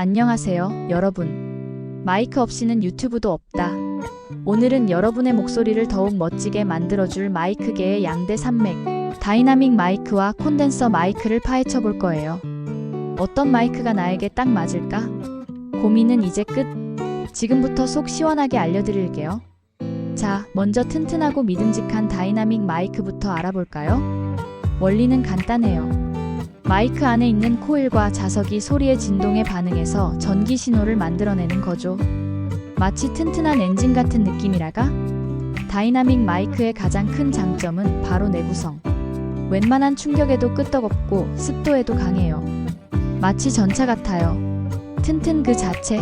안녕하세요, 여러분. 마이크 없이는 유튜브도 없다. 오늘은 여러분의 목소리를 더욱 멋지게 만들어줄 마이크계의 양대 산맥, 다이나믹 마이크와 콘덴서 마이크를 파헤쳐 볼 거예요. 어떤 마이크가 나에게 딱 맞을까? 고민은 이제 끝. 지금부터 속 시원하게 알려드릴게요. 자, 먼저 튼튼하고 믿음직한 다이나믹 마이크부터 알아볼까요? 원리는 간단해요. 마이크 안에 있는 코일과 자석이 소리의 진동에 반응해서 전기 신호를 만들어내는 거죠. 마치 튼튼한 엔진 같은 느낌이라가? 다이나믹 마이크의 가장 큰 장점은 바로 내구성. 웬만한 충격에도 끄떡없고 습도에도 강해요. 마치 전차 같아요. 튼튼 그 자체.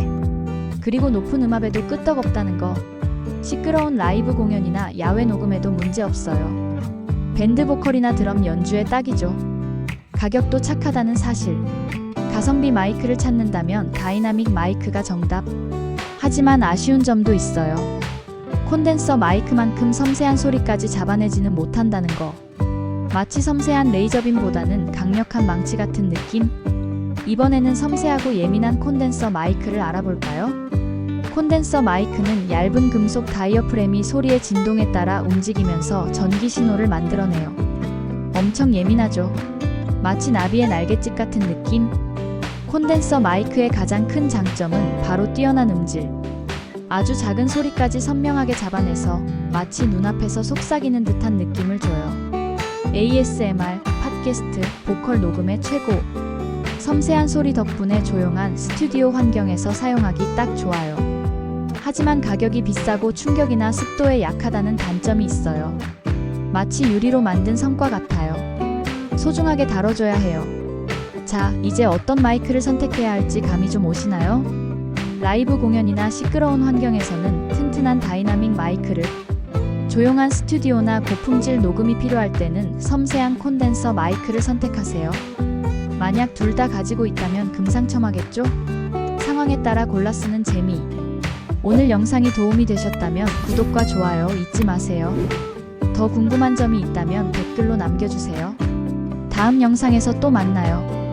그리고 높은 음압에도 끄떡없다는 거. 시끄러운 라이브 공연이나 야외 녹음에도 문제 없어요. 밴드 보컬이나 드럼 연주에 딱이죠. 가격도 착하다는 사실. 가성비 마이크를 찾는다면 다이나믹 마이크가 정답. 하지만 아쉬운 점도 있어요. 콘덴서 마이크만큼 섬세한 소리까지 잡아내지는 못한다는 거. 마치 섬세한 레이저빔보다는 강력한 망치 같은 느낌? 이번에는 섬세하고 예민한 콘덴서 마이크를 알아볼까요? 콘덴서 마이크는 얇은 금속 다이어프램이 소리의 진동에 따라 움직이면서 전기 신호를 만들어내요. 엄청 예민하죠. 마치 나비의 날갯짓 같은 느낌? 콘덴서 마이크의 가장 큰 장점은 바로 뛰어난 음질. 아주 작은 소리까지 선명하게 잡아내서 마치 눈앞에서 속삭이는 듯한 느낌을 줘요. ASMR, 팟캐스트, 보컬 녹음의 최고. 섬세한 소리 덕분에 조용한 스튜디오 환경에서 사용하기 딱 좋아요. 하지만 가격이 비싸고 충격이나 습도에 약하다는 단점이 있어요. 마치 유리로 만든 성과 같아요. 소중하게 다뤄줘야 해요. 자, 이제 어떤 마이크를 선택해야 할지 감이 좀 오시나요? 라이브 공연이나 시끄러운 환경에서는 튼튼한 다이나믹 마이크를, 조용한 스튜디오나 고품질 녹음이 필요할 때는 섬세한 콘덴서 마이크를 선택하세요. 만약 둘 다 가지고 있다면 금상첨화겠죠? 상황에 따라 골라 쓰는 재미. 오늘 영상이 도움이 되셨다면 구독과 좋아요 잊지 마세요. 더 궁금한 점이 있다면 댓글로 남겨주세요. 다음 영상에서 또 만나요.